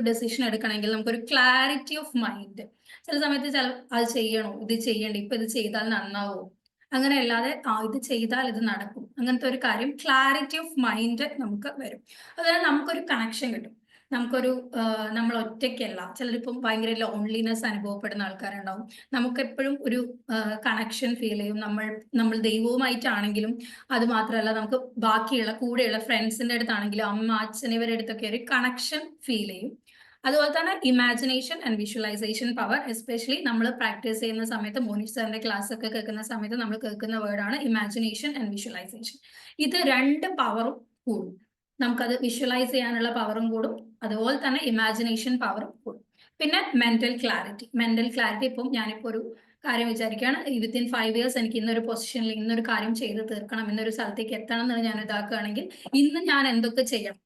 Decision എടുക്കണമെങ്കിൽ നമുക്കൊരു clarity of mind ചില സമയത്ത് ചില അത് ചെയ്യണോ? ഇത് ചെയ്യണ്ടേ? ഇപ്പൊ ഇത് ചെയ്താൽ നന്നാവോ? അങ്ങനെ അല്ലാതെ ആ ഇത് ചെയ്താൽ ഇത് നടക്കും. അങ്ങനത്തെ ഒരു കാര്യം ക്ലാരിറ്റി ഓഫ് മൈൻഡ് നമുക്ക് വരും. അതുപോലെ നമുക്കൊരു കണക്ഷൻ കിട്ടും. നമുക്കൊരു നമ്മൾ ഒറ്റയ്ക്കല്ല. ചിലരിപ്പം ഭയങ്കര ലോൺലിനെസ് അനുഭവപ്പെടുന്ന ആൾക്കാരുണ്ടാവും. നമുക്ക് എപ്പോഴും ഒരു കണക്ഷൻ ഫീൽ ചെയ്യും. നമ്മൾ നമ്മൾ ദൈവവുമായിട്ടാണെങ്കിലും അത് മാത്രമല്ല നമുക്ക് ബാക്കിയുള്ള കൂടെയുള്ള ഫ്രണ്ട്സിന്റെ അടുത്താണെങ്കിലും അമ്മ അച്ഛൻ ഇവരുടെ അടുത്തൊക്കെ ഒരു കണക്ഷൻ ഫീൽ ചെയ്യും. അതുപോലെ തന്നെ imagination and visualisation power especially നമ്മൾ പ്രാക്ടീസ് ചെയ്യുന്ന സമയത്ത് മോനിഷ് സാറിന്റെ ക്ലാസ് ഒക്കെ കേൾക്കുന്ന സമയത്ത് നമ്മൾ കേൾക്കുന്ന വേർഡാണ് ഇമാജിനേഷൻ ആൻഡ് വിഷ്വലൈസേഷൻ ഇത് രണ്ട് പവറും കൂടും. നമുക്കത് വിഷ്വലൈസ് ചെയ്യാനുള്ള പവറും കൂടും. അതുപോലെ തന്നെ ഇമാജിനേഷൻ പവറും കൂടും. പിന്നെ മെന്റൽ ക്ലാരിറ്റി മെന്റൽ ക്ലാരിറ്റി ഇപ്പം ഞാനിപ്പോൾ ഒരു കാര്യം വിചാരിക്കുകയാണ് വിത്തിൻ ഫൈവ് ഇയേഴ്സ് എനിക്ക് ഇന്നൊരു പൊസിഷനിൽ ഇന്നൊരു കാര്യം ചെയ്ത് തീർക്കണം. ഇന്നൊരു സ്ഥലത്തേക്ക് എത്തണം എന്ന് ഞാൻ ഇതാക്കുകയാണെങ്കിൽ ഇന്ന് ഞാൻ എന്തൊക്കെ ചെയ്യണം?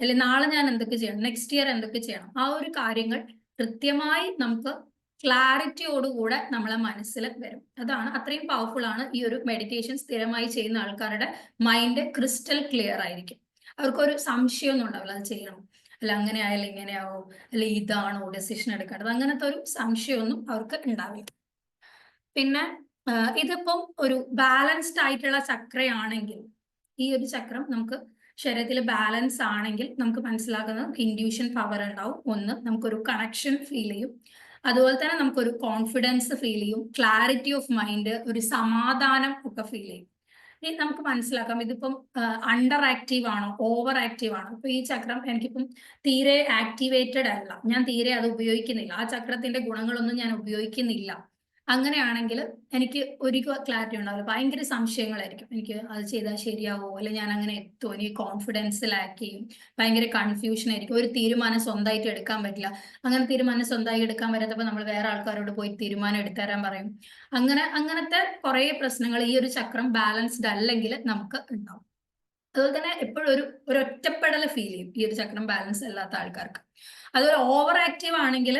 അല്ലെ നാളെ ഞാൻ എന്തൊക്കെ ചെയ്യണം? നെക്സ്റ്റ് ഇയർ എന്തൊക്കെ ചെയ്യണം? ആ ഒരു കാര്യങ്ങൾ കൃത്യമായി നമുക്ക് ക്ലാരിറ്റിയോടുകൂടെ നമ്മളെ മനസ്സിൽ വരും. അതാണ് അത്രയും പവർഫുൾ ആണ് ഈ ഒരു മെഡിറ്റേഷൻ സ്ഥിരമായി ചെയ്യുന്ന ആൾക്കാരുടെ മൈൻഡ് ക്രിസ്റ്റൽ ക്ലിയർ ആയിരിക്കും. അവർക്കൊരു സംശയമൊന്നും ഉണ്ടാവില്ല അത് ചെയ്യണം. അല്ല അങ്ങനെ ആയാലും ഇങ്ങനെയാവോ അല്ല ഇതാണോ ഡെസിഷൻ എടുക്കേണ്ടത്? അങ്ങനത്തെ ഒരു സംശയമൊന്നും അവർക്ക് ഉണ്ടാവില്ല. പിന്നെ ഇതിപ്പം ഒരു ബാലൻസ്ഡ് ആയിട്ടുള്ള ചക്രയാണെങ്കിൽ ഈ ഒരു ചക്രം നമുക്ക് ശരീരത്തിൽ ബാലൻസ് ആണെങ്കിൽ നമുക്ക് മനസ്സിലാക്കുന്നത് ഇൻഡ്യൂഷൻ പവർ ഉണ്ടാവും. ഒന്ന് നമുക്കൊരു കണക്ഷൻ ഫീൽ ചെയ്യും. അതുപോലെ തന്നെ നമുക്കൊരു കോൺഫിഡൻസ് ഫീൽ ചെയ്യും. ക്ലാരിറ്റി ഓഫ് മൈൻഡ് ഒരു സമാധാനം ഒക്കെ ഫീൽ ചെയ്യും. ഇനി നമുക്ക് മനസ്സിലാക്കാം ഇതിപ്പം അണ്ടർ ആക്റ്റീവ് ആണോ ഓവർ ആക്റ്റീവ് ആണോ? ഇപ്പൊ ഈ ചക്രം എനിക്കിപ്പം തീരെ ആക്ടിവേറ്റഡ് അല്ല. ഞാൻ തീരെ അത് ഉപയോഗിക്കുന്നില്ല. ആ ചക്രത്തിന്റെ ഗുണങ്ങളൊന്നും ഞാൻ ഉപയോഗിക്കുന്നില്ല. അങ്ങനെയാണെങ്കിൽ എനിക്ക് ഒരു ക്ലാരിറ്റി ഉണ്ടാവില്ല. ഭയങ്കര സംശയങ്ങളായിരിക്കും. എനിക്ക് അത് ചെയ്താൽ ശരിയാവോ? അല്ലെ ഞാൻ അങ്ങനെ എത്തുമോ എനിക്ക് കോൺഫിഡൻസ് ലാക്ക് ചെയ്യും. ഭയങ്കര കൺഫ്യൂഷൻ ആയിരിക്കും. ഒരു തീരുമാനം സ്വന്തമായിട്ട് എടുക്കാൻ പറ്റില്ല. അങ്ങനെ തീരുമാനം സ്വന്തമായി എടുക്കാൻ പറ്റാത്തപ്പോൾ നമ്മൾ വേറെ ആൾക്കാരോട് പോയി തീരുമാനം എടുത്തരാൻ പറയും. അങ്ങനെ അങ്ങനത്തെ കുറെ പ്രശ്നങ്ങൾ ഈ ഒരു ചക്രം ബാലൻസ്ഡ് അല്ലെങ്കിൽ നമുക്ക് ഉണ്ടാവും. അതുപോലെ തന്നെ എപ്പോഴും ഒരു ഒരു ഒറ്റപ്പെടൽ ഫീൽ ചെയ്യും ഈ ഒരു ചക്രം ബാലൻസ് അല്ലാത്ത ആൾക്കാർക്ക്. അതൊരു ഓവർ ആക്റ്റീവ് ആണെങ്കിൽ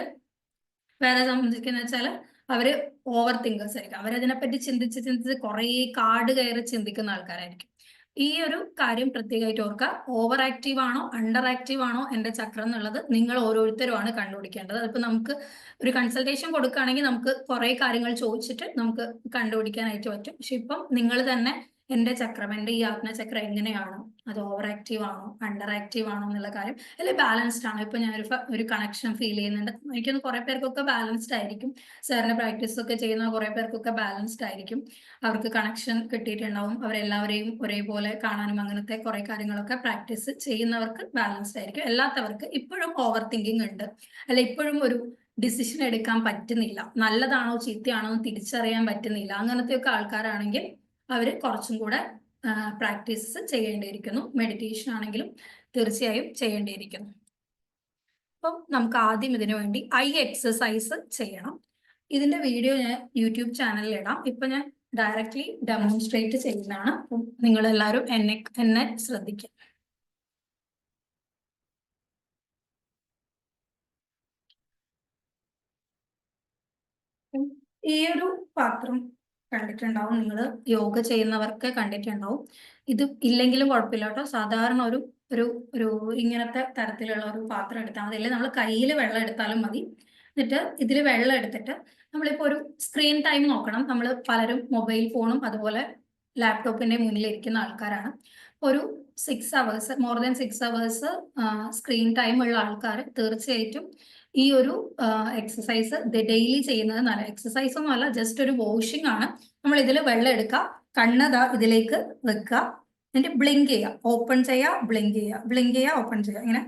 വേറെ സംബന്ധിക്കുന്ന വെച്ചാൽ അവർ ഓവർ തിങ്കേഴ്സ് ആയിരിക്കും. അവരതിനെപ്പറ്റി ചിന്തിച്ച് ചിന്തിച്ച് കുറേ കാട് കയറി ചിന്തിക്കുന്ന ആൾക്കാരായിരിക്കും. ഈ ഒരു കാര്യം പ്രത്യേകമായിട്ട് ഓർക്കുക ഓവർ ആക്റ്റീവ് ആണോ അണ്ടർ ആക്റ്റീവ് ആണോ എന്റെ ചക്രം എന്നുള്ളത് നിങ്ങൾ ഓരോരുത്തരുമാണ് കണ്ടുപിടിക്കേണ്ടത്. അതിപ്പോ നമുക്ക് ഒരു കൺസൾട്ടേഷൻ കൊടുക്കുകയാണെങ്കിൽ നമുക്ക് കുറെ കാര്യങ്ങൾ ചോദിച്ചിട്ട് നമുക്ക് കണ്ടുപിടിക്കാനായിട്ട് പറ്റും. പക്ഷെ ഇപ്പം നിങ്ങൾ തന്നെ എന്റെ ചക്രം എന്റെ ഈ ആത്മചക്രം എങ്ങനെയാണ് അത് ഓവർ ആക്റ്റീവ് ആണോ അണ്ടർ ആക്റ്റീവ് ആണോ എന്നുള്ള കാര്യം അല്ലെ ബാലൻസ്ഡ് ആണോ. ഇപ്പൊ ഞാൻ ഒരു ഒരു കണക്ഷൻ ഫീൽ ചെയ്യുന്നുണ്ട്. എനിക്കൊന്ന് കുറെ പേർക്കൊക്കെ ബാലൻസ്ഡ് ആയിരിക്കും. സാറിന്റെ പ്രാക്ടീസ് ഒക്കെ ചെയ്യുന്ന കുറെ പേർക്കൊക്കെ ബാലൻസ്ഡ് ആയിരിക്കും. അവർക്ക് കണക്ഷൻ കിട്ടിയിട്ടുണ്ടാവും. അവരെല്ലാവരെയും ഒരേപോലെ കാണാനും അങ്ങനത്തെ കുറെ കാര്യങ്ങളൊക്കെ പ്രാക്ടീസ് ചെയ്യുന്നവർക്ക് ബാലൻസ്ഡ് ആയിരിക്കും. അല്ലാത്തവർക്ക് ഇപ്പോഴും ഓവർ തിങ്കിങ് ഉണ്ട്. അല്ലെ ഇപ്പോഴും ഒരു ഡിസിഷൻ എടുക്കാൻ പറ്റുന്നില്ല. നല്ലതാണോ ചീത്തയാണോ എന്ന് തിരിച്ചറിയാൻ പറ്റുന്നില്ല. അങ്ങനത്തെയൊക്കെ ആൾക്കാരാണെങ്കിൽ അവർ കുറച്ചും കൂടെ പ്രാക്ടീസസ് ചെയ്യേണ്ടിയിരിക്കുന്നു. മെഡിറ്റേഷൻ ആണെങ്കിലും തീർച്ചയായും ചെയ്യേണ്ടിയിരിക്കുന്നു. അപ്പം നമുക്ക് ആദ്യം ഇതിനു വേണ്ടി ഐ എക്സസൈസ് ചെയ്യണം. ഇതിന്റെ വീഡിയോ ഞാൻ യൂട്യൂബ് ചാനലിൽ ഇടാം. ഇപ്പൊ ഞാൻ ഡയറക്റ്റ്ലി ഡെമോൺസ്ട്രേറ്റ് ചെയ്യുന്നതാണ്. അപ്പം നിങ്ങൾ എല്ലാവരും എന്നെ എന്നെ ശ്രദ്ധിക്കുക. ഈ ഒരു പാത്രം കണ്ടിട്ടുണ്ടാവും. നിങ്ങൾ യോഗ ചെയ്യുന്നവർക്ക് കണ്ടിട്ടുണ്ടാവും. ഇത് ഇല്ലെങ്കിലും കുഴപ്പമില്ല കേട്ടോ സാധാരണ ഒരു ഒരു ഒരു ഇങ്ങനത്തെ തരത്തിലുള്ള ഒരു പാത്രം എടുത്താൽ മതി. അല്ലെങ്കിൽ നമ്മൾ കയ്യിൽ വെള്ളം എടുത്താലും മതി. എന്നിട്ട് ഇതിൽ വെള്ളം എടുത്തിട്ട് നമ്മളിപ്പോൾ ഒരു സ്ക്രീൻ ടൈം നോക്കണം. നമ്മൾ പലരും മൊബൈൽ ഫോണും അതുപോലെ ലാപ്ടോപ്പിന്റെ മുന്നിലിരിക്കുന്ന ആൾക്കാരാണ്. ഒരു six hours more than six hours screen time ഉള്ള ആൾക്കാർ തീർച്ചയായിട്ടും ഈ ഒരു എക്സസൈസ് ഡെയിലി ചെയ്യുന്നത് നല്ല എക്സസൈസ് ഒന്നും അല്ല ജസ്റ്റ് ഒരു വാഷിംഗ് ആണ്. നമ്മൾ ഇതിൽ വെള്ളം എടുക്കുക കണ്ണത ഇതിലേക്ക് വെക്കുക എന്നിട്ട് ബ്ലിങ്ക് ചെയ്യുക. ഓപ്പൺ ചെയ്യുക ബ്ലിങ്ക് ചെയ്യുക. ബ്ലിങ്ക് ചെയ്യുക ഓപ്പൺ ചെയ്യുക. ഇങ്ങനെ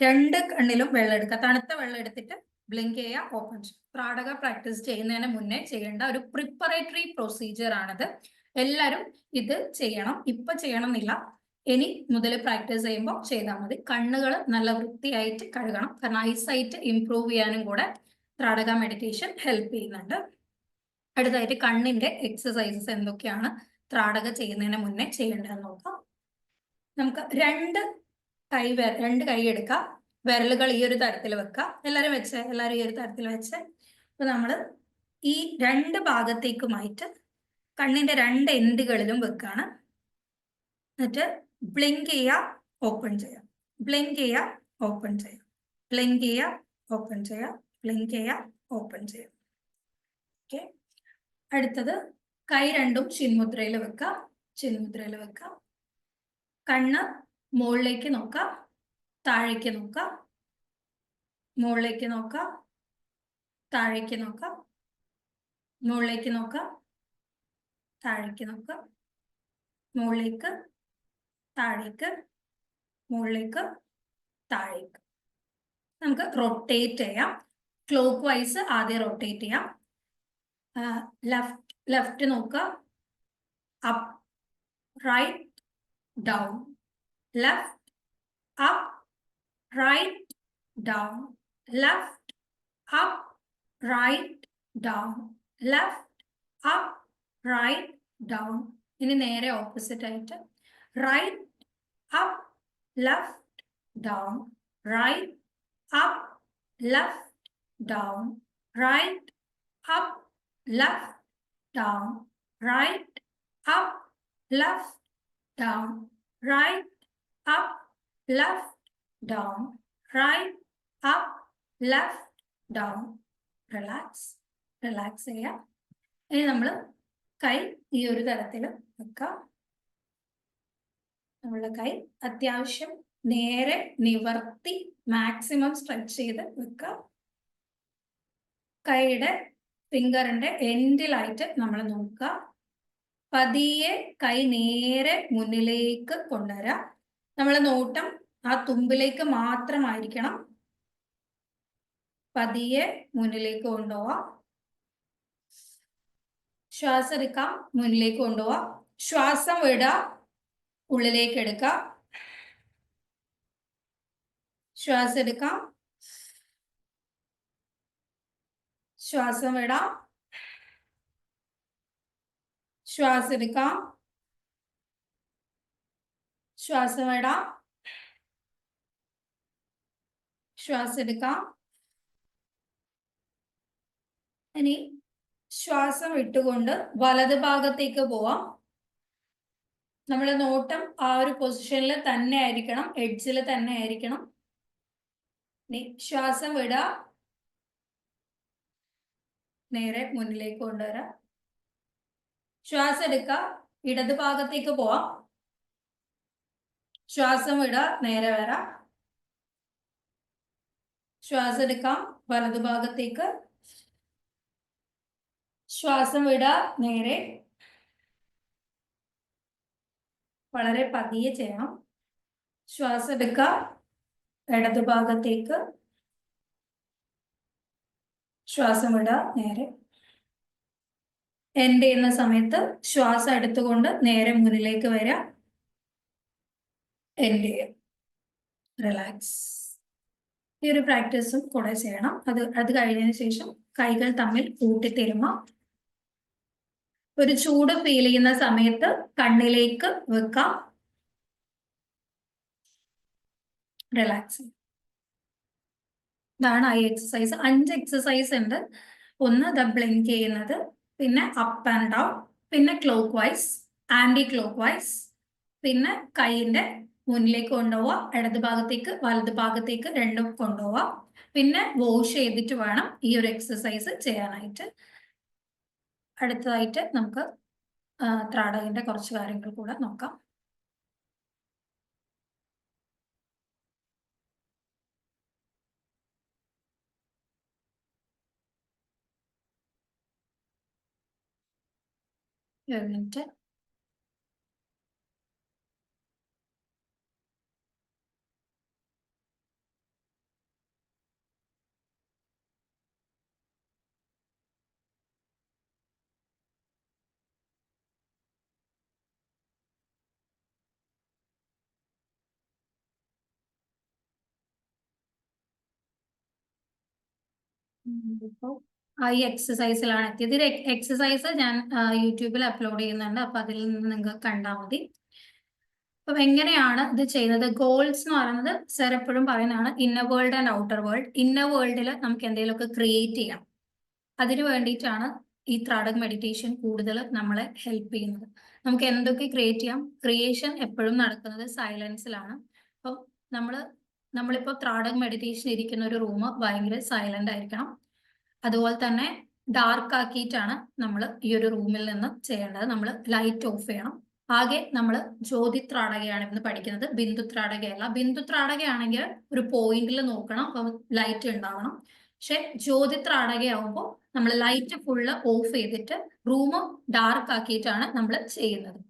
രണ്ട് കണ്ണിലും വെള്ളം എടുക്കുക. തണുത്ത വെള്ളം എടുത്തിട്ട് ബ്ലിങ്ക് ചെയ്യുക ഓപ്പൺ ചെയ്യുക. പ്രാടക പ്രാക്ടീസ് ചെയ്യുന്നതിന് മുന്നേ ചെയ്യേണ്ട ഒരു പ്രിപ്പറേറ്ററി പ്രൊസീജിയർ ആണിത്. എല്ലാവരും ഇത് ചെയ്യണം. ഇപ്പൊ ചെയ്യണമെന്നില്ല. ഇനി മുതൽ പ്രാക്ടീസ് ചെയ്യുമ്പോൾ ചെയ്താൽ മതി. കണ്ണുകൾ നല്ല വൃത്തിയായിട്ട് കഴുകണം. കാരണം ഐസൈറ്റ് ഇംപ്രൂവ് ചെയ്യാനും കൂടെ ത്രാടക മെഡിറ്റേഷൻ ഹെൽപ്പ് ചെയ്യുന്നുണ്ട്. അടുത്തായിട്ട് കണ്ണിന്റെ എക്സസൈസസ് എന്തൊക്കെയാണ് ത്രാടക ചെയ്യുന്നതിന് മുന്നേ ചെയ്യേണ്ടതെന്ന് നോക്കാം. നമുക്ക് രണ്ട് കൈ രണ്ട് കൈ എടുക്കാം. വിരലുകൾ ഈ ഒരു തരത്തിൽ വെക്കുക എല്ലാവരും വെച്ച്? എല്ലാവരും ഈ ഒരു തരത്തിൽ വെച്ച്? അപ്പൊ നമ്മൾ ഈ രണ്ട് ഭാഗത്തേക്കുമായിട്ട് കണ്ണിന്റെ രണ്ട് എൻഡുകളിലും വെക്കാണ്. എന്നിട്ട് ബ്ലിങ്ക് ചെയ്യുക ഓപ്പൺ ചെയ്യുക ബ്ലിങ്ക് ചെയ്യുക ഓപ്പൺ ചെയ്യുക ബ്ലിങ്ക് ചെയ്യുക ഓപ്പൺ ചെയ്യുക ബ്ലിങ്ക് ചെയ്യുക ഓപ്പൺ ചെയ്യുക ഓക്കെ അടുത്തത് കൈ രണ്ടും ചിന്മുദ്രയിൽ വെക്കുക ചിന്മുദ്രയിൽ വെക്കുക കണ്ണ് മുകളിലേക്ക് നോക്കുക താഴേക്ക് നോക്കുക മുകളിലേക്ക് നോക്കുക താഴേക്ക് നോക്കുക മുകളിലേക്ക് നോക്കുക താഴേക്ക് നോക്കുക മുകളിലേക്ക് താഴേക്ക് മുകളിലേക്ക് താഴേക്ക്. നമുക്ക് റൊട്ടേറ്റ് ചെയ്യാം. ക്ലോക്ക് വൈസ് ആദ്യം റൊട്ടേറ്റ് ചെയ്യാം. ലെഫ്റ്റ് ലെഫ്റ്റ് നോക്കുക. Up right down left up right down left up right down left up right down ഇനി നേരെ ഓപ്പോസിറ്റ് ആയിട്ട് write up left down write up left down write up left down write up left down write up left down write up left down relax relax ചെയ്യാം ഇനി നമ്മൾ കൈ ഈ ഒരു തരത്തിൽ വെക്കാം നമ്മളുടെ കൈ അത്യാവശ്യം നേരെ നിവർത്തി മാക്സിമം സ്ട്രെച്ച് ചെയ്ത് വെക്കാം. കൈയുടെ ഫിംഗറിന്റെ എൻഡിലായിട്ട് നമ്മൾ നോക്കുക പതിയെ കൈ നേരെ മുന്നിലേക്ക് കൊണ്ടുവരാം. നമ്മൾ നോട്ടം ആ തുമ്പിലേക്ക് മാത്രമായിരിക്കണം. പതിയെ മുന്നിലേക്ക് കൊണ്ടുപോവാം. ശ്വാസം എടുക്കാം മുന്നിലേക്ക് കൊണ്ടുപോവാം. ശ്വാസം വിടുക ഉള്ളിലേക്ക് എടുക്കാം. ശ്വാസം എടുക്കാം. ശ്വാസം വിടാം. ശ്വാസം എടുക്കാം. ശ്വാസം വിടാം. ശ്വാസം എടുക്കാം. ഇനി ശ്വാസം ഇട്ടുകൊണ്ട് വലത് ഭാഗത്തേക്ക് പോവാം. നമ്മളെ നോട്ടം ആ ഒരു പൊസിഷനിൽ തന്നെ ആയിരിക്കണം എഡ്ജിൽ തന്നെ ആയിരിക്കണം. നിശ്വാസം ശ്വാസം വിടുക നേരെ മുന്നിലേക്ക് കൊണ്ടുവരാം. ശ്വാസം എടുക്കുക ഇടത് ഭാഗത്തേക്ക് പോവാം. ശ്വാസം വിടുക നേരെ വരാം. ശ്വാസം എടുക്കാം. വലതുഭാഗത്തേക്ക് ശ്വാസം വിടുക നേരെ വളരെ പതിയെ ചെയ്യണം ശ്വാസം എടുക്കുക. ഇടതു ഭാഗത്തേക്ക്. ശ്വാസം വിടുക നേരെ. എൻഡ് ചെയ്യുന്ന സമയത്ത് ശ്വാസം എടുത്തുകൊണ്ട് നേരെ മുന്നിലേക്ക് വരാം എൻഡ് ചെയ്യാം റിലാക്സ് ഈ ഒരു പ്രാക്ടീസും കൂടെ ചെയ്യണം. അത് അത് കഴിഞ്ഞതിന് ശേഷം കൈകൾ തമ്മിൽ കൂട്ടിത്തരുമ ഒരു ചൂട് ഫീൽ ചെയ്യുന്ന സമയത്ത് കണ്ണിലേക്ക് വെക്കാം. റിലാക്സ് ഇതാണ് ഐ എക്സസൈസ് അഞ്ച് എക്സസൈസ് ഉണ്ട്. ഒന്ന് ദ ബ്ലിങ്ക് ചെയ്യുന്നത് പിന്നെ അപ്പ് ആൻഡ് ഡൗൺ പിന്നെ clockwise anticlockwise പിന്നെ കൈയിന്റെ മുന്നിലേക്ക് കൊണ്ടുപോവുക ഇടത് ഭാഗത്തേക്ക് വലത് ഭാഗത്തേക്ക് രണ്ടും കൊണ്ടുപോവുക പിന്നെ വാഷ് ചെയ്തിട്ട് വേണം ഈ ഒരു എക്സസൈസ് ചെയ്യാനായിട്ട്. അടുത്തതായിട്ട് നമുക്ക് ത്രാടകന്റെ കുറച്ച് കാര്യങ്ങൾ കൂടെ നോക്കാം. ഒരു മിനിറ്റ്. ഈ എക്സസൈസിലാണ് എത്തിയത്. എക്സസൈസ് ഞാൻ യൂട്യൂബിൽ അപ്ലോഡ് ചെയ്യുന്നുണ്ട്. അപ്പൊ അതിൽ നിന്ന് നിങ്ങൾക്ക് കണ്ടാൽ മതി. അപ്പം എങ്ങനെയാണ് ഇത് ചെയ്യുന്നത്? ഗോൾസ് എന്ന് പറയുന്നത് സർ എപ്പോഴും പറയുന്നതാണ് inner world and outer world inner വേൾഡിൽ നമുക്ക് എന്തെങ്കിലുമൊക്കെ ക്രിയേറ്റ് ചെയ്യാം അതിനു വേണ്ടിയിട്ടാണ് ഈ ത്രാടക് മെഡിറ്റേഷൻ കൂടുതൽ നമ്മളെ ഹെൽപ്പ് ചെയ്യുന്നത്. നമുക്ക് എന്തൊക്കെ ക്രിയേറ്റ് ചെയ്യാം? ക്രിയേഷൻ എപ്പോഴും നടക്കുന്നത് സൈലൻസിലാണ് അപ്പം നമ്മൾ നമ്മളിപ്പോ ത്രാടക മെഡിറ്റേഷൻ ഇരിക്കുന്ന ഒരു റൂം ഭയങ്കര സൈലന്റ് ആയിരിക്കണം. അതുപോലെ തന്നെ ഡാർക്ക് ആക്കിയിട്ടാണ് നമ്മൾ ഈ ഒരു റൂമിൽ നിന്ന് ചെയ്യേണ്ടത്. നമ്മൾ ലൈറ്റ് ഓഫ് ചെയ്യണം. ആകെ നമ്മൾ ജ്യോതി ത്രാടകയാണ് ഇന്ന് പഠിക്കുന്നത്. ബിന്ദു ത്രാടകയല്ല. ബിന്ദു ത്രാടകയാണെങ്കിൽ ഒരു പോയിന്റിൽ നോക്കണം. ലൈറ്റ് ഉണ്ടാവണം. പക്ഷെ ജ്യോതി ത്രാടകയാവുമ്പോൾ നമ്മൾ ലൈറ്റ് ഫുള്ള് ഓഫ് ചെയ്തിട്ട് റൂം ഡാർക്ക് ആക്കിയിട്ടാണ് നമ്മൾ ചെയ്യുന്നത്.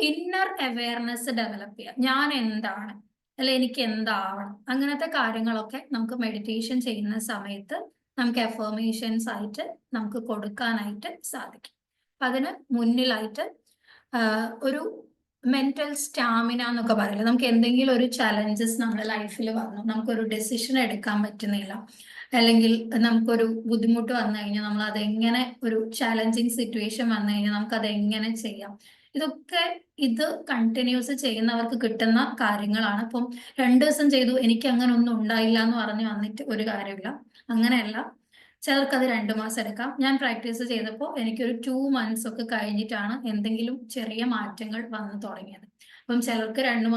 ഇന്നർ അവയർനെസ് ഡെവലപ്പ് ചെയ്യുക. ഞാൻ എന്താണ് അല്ലെ എനിക്ക് എന്താവണം അങ്ങനത്തെ കാര്യങ്ങളൊക്കെ നമുക്ക് മെഡിറ്റേഷൻ ചെയ്യുന്ന സമയത്ത് നമുക്ക് എഫേമേഷൻസ് ആയിട്ട് നമുക്ക് കൊടുക്കാനായിട്ട് സാധിക്കും. അതിന് മുന്നിലായിട്ട് ഒരു മെന്റൽ സ്റ്റാമിന എന്നൊക്കെ പറയില്ല? നമുക്ക് എന്തെങ്കിലും ഒരു ചലഞ്ചസ് നമ്മുടെ ലൈഫിൽ വന്നു. നമുക്കൊരു ഡെസിഷൻ എടുക്കാൻ പറ്റുന്നില്ല. അല്ലെങ്കിൽ നമുക്കൊരു ബുദ്ധിമുട്ട് വന്നു കഴിഞ്ഞാൽ നമ്മൾ അതെങ്ങനെ ഒരു ചലഞ്ചിങ് സിറ്റുവേഷൻ വന്നു കഴിഞ്ഞാൽ നമുക്ക് അത് എങ്ങനെ ചെയ്യാം? ഇതൊക്കെ ഇത് കണ്ടിന്യൂസ് ചെയ്യുന്നവർക്ക് കിട്ടുന്ന കാര്യങ്ങളാണ്. അപ്പം രണ്ടു ദിവസം ചെയ്തു എനിക്ക് അങ്ങനെ ഒന്നും ഉണ്ടായില്ല എന്ന് പറഞ്ഞ് വന്നിട്ട് ഒരു കാര്യമില്ല. അങ്ങനെയല്ല. ചിലർക്ക് അത് രണ്ടു മാസം എടുക്കാം. ഞാൻ പ്രാക്ടീസ് ചെയ്തപ്പോൾ എനിക്കൊരു ടു മന്ത്സ് ഒക്കെ കഴിഞ്ഞിട്ടാണ് എന്തെങ്കിലും ചെറിയ മാറ്റങ്ങൾ വന്നു തുടങ്ങിയത്. അപ്പം ചിലർക്ക് രണ്ടു